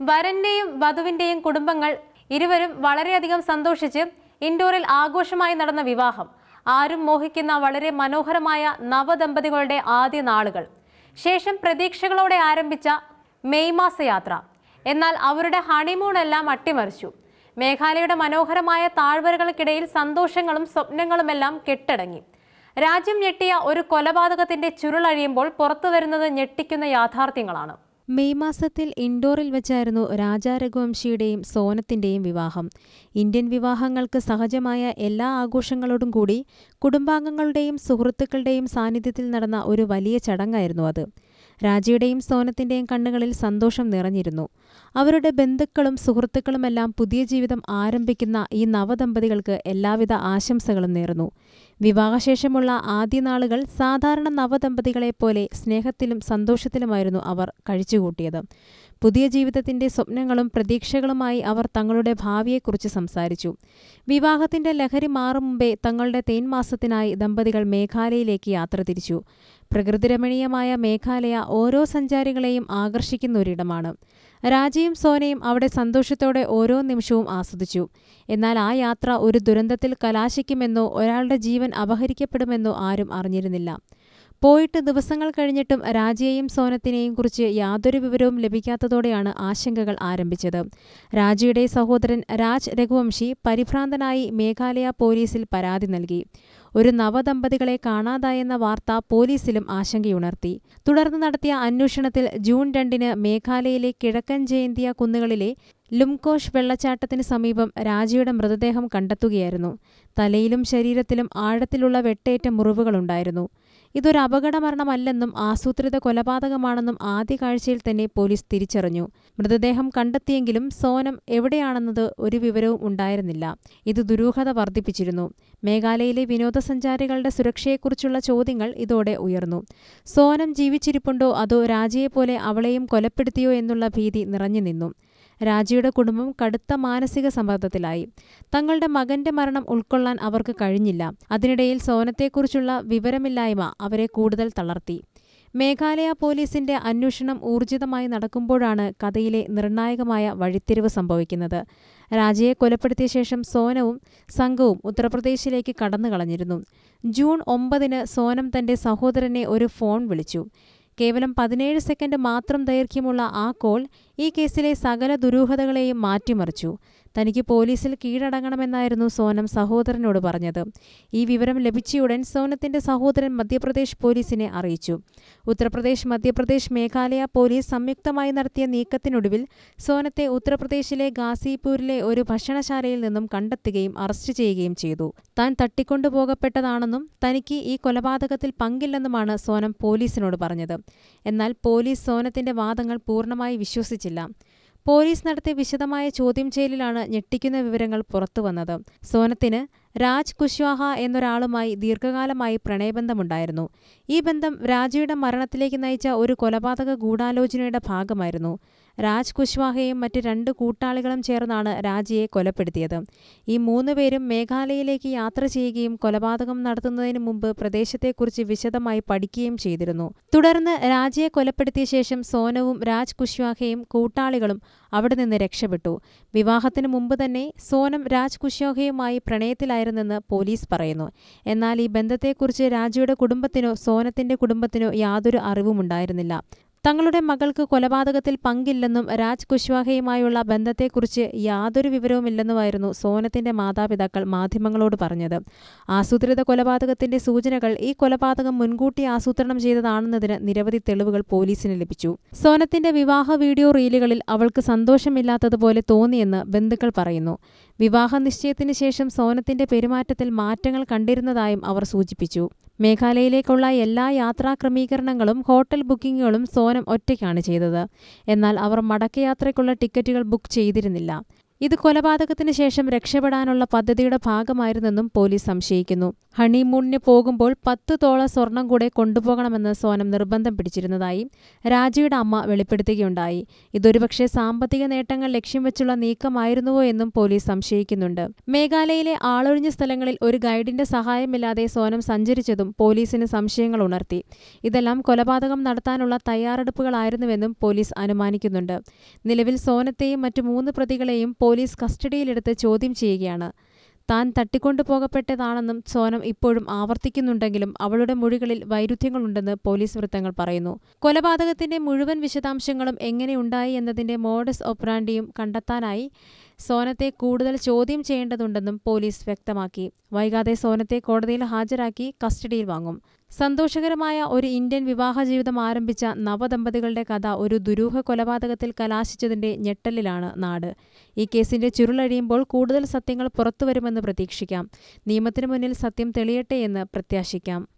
വരന്റെയും വധുവിന്റെയും കുടുംബങ്ങൾ ഇരുവരും വളരെയധികം സന്തോഷിച്ച് ഇൻഡോറിൽ ആഘോഷമായി നടന്ന വിവാഹം. ആരും മോഹിക്കുന്ന വളരെ മനോഹരമായ നവദമ്പതികളുടെ ആദ്യ നാളുകൾ. ശേഷം പ്രതീക്ഷകളോടെ ആരംഭിച്ച മെയ് മാസ യാത്ര. എന്നാൽ അവരുടെ ഹണിമൂൺ എല്ലാം അട്ടിമറിച്ചു. മേഘാലയയുടെ മനോഹരമായ താഴ്വരകൾക്കിടയിൽ സന്തോഷങ്ങളും സ്വപ്നങ്ങളുമെല്ലാം കെട്ടടങ്ങി. രാജ്യം ഞെട്ടിയ ഒരു കൊലപാതകത്തിന്റെ ചുരുളഴിയുമ്പോൾ പുറത്തു വരുന്നത് ഞെട്ടിക്കുന്ന യാഥാർത്ഥ്യങ്ങളാണ്. മെയ് മാസത്തിൽ ഇൻഡോറിൽ വെച്ചായിരുന്നു രാജാ രഘുവംശിയുടെയും സോനത്തിന്റെയും വിവാഹം. ഇന്ത്യൻ വിവാഹങ്ങൾക്ക് സഹജമായ എല്ലാ ആഘോഷങ്ങളോടും കൂടി കുടുംബാംഗങ്ങളുടെയും സുഹൃത്തുക്കളുടെയും സാന്നിധ്യത്തിൽ നടന്ന ഒരു വലിയ ചടങ്ങായിരുന്നു അത്. രാജയുടെയും സോനത്തിന്റെയും കണ്ണുകളിൽ സന്തോഷം നിറഞ്ഞിരുന്നു. അവരുടെ ബന്ധുക്കളും സുഹൃത്തുക്കളുമെല്ലാം പുതിയ ജീവിതം ആരംഭിക്കുന്ന ഈ നവദമ്പതികൾക്ക് എല്ലാവിധ ആശംസകളും നേർന്നു. വിവാഹശേഷമുള്ള ആദ്യ നാളുകൾ സാധാരണ നവദമ്പതികളെപ്പോലെ സ്നേഹത്തിലും സന്തോഷത്തിലുമായിരുന്നു അവർ കഴിച്ചുകൂട്ടിയത്. പുതിയ ജീവിതത്തിന്റെ സ്വപ്നങ്ങളും പ്രതീക്ഷകളുമായി അവർ തങ്ങളുടെ ഭാവിയെക്കുറിച്ച് സംസാരിച്ചു. വിവാഹത്തിന്റെ ലഹരി മാറും മുമ്പേ തങ്ങളുടെ തേൻമാസത്തിനായി ദമ്പതികൾ മേഘാലയയിലേക്ക് യാത്ര തിരിച്ചു. പ്രകൃതിരമണീയമായ മേഘാലയ ഓരോ സഞ്ചാരികളെയും ആകർഷിക്കുന്ന ഒരിടമാണ് രാജയും സോനയും അവിടെ സന്തോഷത്തോടെ ഓരോ നിമിഷവും ആസ്വദിച്ചു. എന്നാൽ ആ യാത്ര ഒരു ദുരന്തത്തിൽ കലാശിക്കുമെന്നോ ഒരാളുടെ ജീവൻ അപഹരിക്കപ്പെടുമെന്നോ ആരും അറിഞ്ഞിരുന്നില്ല. പോയിട്ട് ദിവസങ്ങൾ കഴിഞ്ഞിട്ടും രാജയെയും സോനത്തിനെയും കുറിച്ച് യാതൊരു വിവരവും ലഭിക്കാത്തതോടെയാണ് ആശങ്കകൾ ആരംഭിച്ചത്. രാജയുടെ സഹോദരൻ രാജ് രഘുവംശി പരിഭ്രാന്തനായി മേഘാലയ പോലീസിൽ പരാതി നൽകി. ഒരു നവദമ്പതികളെ കാണാതായെന്ന വാർത്ത പോലീസിലും ആശങ്കയുണർത്തി. തുടർന്ന് നടത്തിയ അന്വേഷണത്തിൽ ജൂൺ രണ്ടിന് മേഘാലയയിലെ കിഴക്കൻ ജയന്തിയ കുന്നുകളിലെ ലുംകോഷ് വെള്ളച്ചാട്ടത്തിന് സമീപം രാജയുടെ മൃതദേഹം കണ്ടെത്തുകയായിരുന്നു. തലയിലും ശരീരത്തിലും ആഴത്തിലുള്ള വെട്ടേറ്റ മുറിവുകളുണ്ടായിരുന്നു. ഇതൊരു അപകടമരണമല്ലെന്നും ആസൂത്രിത കൊലപാതകമാണെന്നും ആദ്യ കാഴ്ചയിൽ തന്നെ പോലീസ് തിരിച്ചറിഞ്ഞു. മൃതദേഹം കണ്ടെത്തിയെങ്കിലും സോനം എവിടെയാണെന്നത് ഒരു വിവരവും ഉണ്ടായിരുന്നില്ല. ഇത് ദുരൂഹത വർദ്ധിപ്പിച്ചിരുന്നു. മേഘാലയയിലെ വിനോദസഞ്ചാരികളുടെ സുരക്ഷയെക്കുറിച്ചുള്ള ചോദ്യങ്ങൾ ഇതോടെ ഉയർന്നു. സോനം ജീവിച്ചിരിപ്പുണ്ടോ? അതോ രാജയെപ്പോലെ അവളെയും കൊലപ്പെടുത്തിയോ എന്നുള്ള ഭീതി നിറഞ്ഞു നിന്നു രാജയുടെ കുടുംബം കടുത്ത മാനസിക സമ്മർദ്ദത്തിലായി. തങ്ങളുടെ മകന്റെ മരണം ഉൾക്കൊള്ളാൻ അവർക്ക് കഴിഞ്ഞില്ല. അതിനിടയിൽ സോനത്തെക്കുറിച്ചുള്ള വിവരമില്ലായ്മ അവരെ കൂടുതൽ തളർത്തി. മേഘാലയ പോലീസിന്റെ അന്വേഷണം ഊർജിതമായി നടക്കുമ്പോഴാണ് കഥയിലെ നിർണായകമായ വഴിത്തിരിവ് സംഭവിക്കുന്നത്. രാജയെ കൊലപ്പെടുത്തിയ ശേഷം സോനവും സംഘവും ഉത്തർപ്രദേശിലേക്ക് കടന്നു കളഞ്ഞിരുന്നു ജൂൺ ഒമ്പതിന് സോനം തന്റെ സഹോദരനെ ഒരു ഫോൺ വിളിച്ചു. കേവലം പതിനേഴ് സെക്കൻഡ് മാത്രം ദൈർഘ്യമുള്ള ആ കോൾ ഈ കേസിലെ സകല ദുരൂഹതകളെയും മാറ്റിമറിച്ചു. തനിക്ക് പോലീസിൽ കീഴടങ്ങണമെന്നായിരുന്നു സോനം സഹോദരനോട് പറഞ്ഞത്. ഈ വിവരം ലഭിച്ചയുടൻ സോനത്തിന്റെ സഹോദരൻ മധ്യപ്രദേശ് പോലീസിനെ അറിയിച്ചു. ഉത്തർപ്രദേശ് മധ്യപ്രദേശ് മേഘാലയ പോലീസ് സംയുക്തമായി നടത്തിയ നീക്കത്തിനൊടുവിൽ സോനത്തെ ഉത്തർപ്രദേശിലെ ഗാസിപൂരിലെ ഒരു ഭക്ഷണശാലയിൽ നിന്നും കണ്ടെത്തുകയും അറസ്റ്റ് ചെയ്യുകയും ചെയ്തു. താൻ തട്ടിക്കൊണ്ടുപോകപ്പെട്ടതാണെന്നും തനിക്ക് ഈ കൊലപാതകത്തിൽ പങ്കില്ലെന്നുമാണ് സോനം പോലീസിനോട് പറഞ്ഞത്. എന്നാൽ പോലീസ് സോനത്തിന്റെ വാദങ്ങൾ പൂർണമായി വിശ്വസിച്ചില്ല. പോലീസ് നടത്തിയ വിശദമായ ചോദ്യം ചെയ്യലിലാണ് ഞെട്ടിക്കുന്ന വിവരങ്ങൾ പുറത്തുവന്നത്. സോനത്തിന് രാജ് കുശ്വാഹ എന്നൊരാളുമായി ദീർഘകാലമായി പ്രണയബന്ധമുണ്ടായിരുന്നു. ഈ ബന്ധം രാജയുടെ മരണത്തിലേക്ക് നയിച്ച ഒരു കൊലപാതക ഗൂഢാലോചനയുടെ ഭാഗമായിരുന്നു. രാജ് കുശ്വാഹയും മറ്റ് രണ്ട് കൂട്ടാളികളും ചേർന്നാണ് രാജയെ കൊലപ്പെടുത്തിയത്. ഈ മൂന്ന് പേരും മേഘാലയയിലേക്ക് യാത്ര ചെയ്യുകയും കൊലപാതകം നടത്തുന്നതിന് മുമ്പ് പ്രദേശത്തെക്കുറിച്ച് വിശദമായി പഠിക്കുകയും ചെയ്തിരുന്നു. തുടർന്ന് രാജയെ കൊലപ്പെടുത്തിയ ശേഷം സോനവും രാജ് കുശ്വാഹയും കൂട്ടാളികളും അവിടെ നിന്ന് രക്ഷപ്പെട്ടു. വിവാഹത്തിന് മുമ്പ് തന്നെ സോനം രാജ് കുശ്വാഹയുമായി പ്രണയത്തിലായിരുന്നെന്ന് പോലീസ് പറയുന്നു. എന്നാൽ ഈ ബന്ധത്തെക്കുറിച്ച് രാജയുടെ കുടുംബത്തിനോ സോനത്തിന്റെ കുടുംബത്തിനോ യാതൊരു അറിവുമുണ്ടായിരുന്നില്ല. തങ്ങളുടെ മകൾക്ക് കൊലപാതകത്തിൽ പങ്കില്ലെന്നും രാജ് കുശ്വാഹയുമായുള്ള ബന്ധത്തെക്കുറിച്ച് യാതൊരു വിവരവുമില്ലെന്നുമായിരുന്നു സോനത്തിന്റെ മാതാപിതാക്കൾ മാധ്യമങ്ങളോട് പറഞ്ഞത്. ആസൂത്രിത കൊലപാതകത്തിന്റെ സൂചനകൾ ഈ കൊലപാതകം മുൻകൂട്ടി ആസൂത്രണം ചെയ്തതാണെന്നതിന് നിരവധി തെളിവുകൾ പോലീസിന് ലഭിച്ചു. സോനത്തിന്റെ വിവാഹ വീഡിയോ റീലുകളിൽ അവൾക്ക് സന്തോഷമില്ലാത്തതുപോലെ തോന്നിയെന്ന് ബന്ധുക്കൾ പറയുന്നു. വിവാഹ നിശ്ചയത്തിന് ശേഷം സോനത്തിന്റെ പെരുമാറ്റത്തിൽ മാറ്റങ്ങൾ കണ്ടിരുന്നതായും അവർ സൂചിപ്പിച്ചു. മേഘാലയയിലേക്കുള്ള എല്ലാ യാത്രാ ക്രമീകരണങ്ങളും ഹോട്ടൽ ബുക്കിംഗുകളും സോനം ഒറ്റയ്ക്കാണ് ചെയ്തത്. എന്നാൽ അവർ മടക്കയാത്രയ്ക്കുള്ള ടിക്കറ്റുകൾ ബുക്ക് ചെയ്തിരുന്നില്ല. ഇത് കൊലപാതകത്തിന് ശേഷം രക്ഷപ്പെടാനുള്ള പദ്ധതിയുടെ ഭാഗമായിരുന്നെന്നും പോലീസ് സംശയിക്കുന്നു. ഹണിമൂണിന് പോകുമ്പോൾ പത്ത് തോള സ്വർണം കൂടെ കൊണ്ടുപോകണമെന്ന് സോനം നിർബന്ധം പിടിച്ചിരുന്നതായി രാജയുടെ അമ്മ വെളിപ്പെടുത്തുകയുണ്ടായി. ഇതൊരുപക്ഷെ സാമ്പത്തിക നേട്ടങ്ങൾ ലക്ഷ്യം വെച്ചുള്ള നീക്കമായിരുന്നുവോ എന്നും പോലീസ് സംശയിക്കുന്നുണ്ട്. മേഘാലയയിലെ ആളൊഴിഞ്ഞ സ്ഥലങ്ങളിൽ ഒരു ഗൈഡിന്റെ സഹായമില്ലാതെ സോനം സഞ്ചരിച്ചതും പോലീസിന് സംശയങ്ങൾ ഉണർത്തി. ഇതെല്ലാം കൊലപാതകം നടത്താനുള്ള തയ്യാറെടുപ്പുകളായിരുന്നുവെന്നും പോലീസ് അനുമാനിക്കുന്നുണ്ട്. നിലവിൽ സോനത്തെയും മറ്റു മൂന്ന് പ്രതികളെയും പോലീസ് കസ്റ്റഡിയിലെടുത്ത് ചോദ്യം ചെയ്യുകയാണ്. താൻ തട്ടിക്കൊണ്ടുപോകപ്പെട്ടതാണെന്നും സോനം ഇപ്പോഴും ആവർത്തിക്കുന്നുണ്ടെങ്കിലും അവളുടെ മൊഴികളിൽ വൈരുദ്ധ്യങ്ങളുണ്ടെന്ന് പോലീസ് വൃത്തങ്ങൾ പറയുന്നു. കൊലപാതകത്തിന്റെ മുഴുവൻ വിശദാംശങ്ങളും എങ്ങനെയുണ്ടായി എന്നതിന്റെ മോഡസ് ഒപ്രാൻഡിയും കണ്ടെത്താനായി സോനത്തെ കൂടുതൽ ചോദ്യം ചെയ്യേണ്ടതുണ്ടെന്നും പോലീസ് വ്യക്തമാക്കി. വൈകാതെ സോനത്തെ കോടതിയിൽ ഹാജരാക്കി കസ്റ്റഡിയിൽ വാങ്ങും. സന്തോഷകരമായ ഒരു ഇന്ത്യൻ വിവാഹ ജീവിതം ആരംഭിച്ച നവദമ്പതികളുടെ കഥ ഒരു ദുരൂഹ കൊലപാതകത്തിൽ കലാശിച്ചതിന്റെ ഞെട്ടലിലാണ് നാട്. ഈ കേസിന്റെ ചുരുളഴിയുമ്പോൾ കൂടുതൽ സത്യങ്ങൾ പുറത്തുവരുമെന്ന് പ്രതീക്ഷിക്കാം. നിയമത്തിനു മുന്നിൽ സത്യം തെളിയട്ടെ എന്ന് പ്രത്യാശിക്കാം.